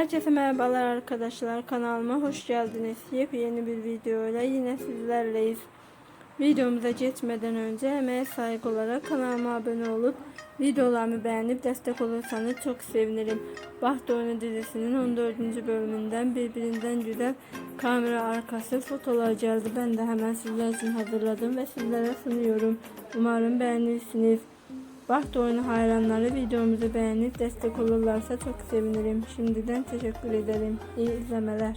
Herkese merhabalar arkadaşlar kanalıma hoş geldiniz. Yepyeni bir videoyla yine sizlerleyiz. Videomuza geçmeden önce emeğe saygı olarak kanalıma abone olup videolarımı beğenip destek olursanız çok sevinirim. Baht Oyunu dizisinin 14. bölümünden birbirinden güzel kamera arkası fotolar geldi. Ben de hemen sizler için hazırladım ve sizlere sunuyorum. Umarım beğenirsiniz. Baht oyunu hayranları videomuzu beğenip destek olurlarsa çok sevinirim. Şimdiden teşekkür ederim. İyi izlemeler.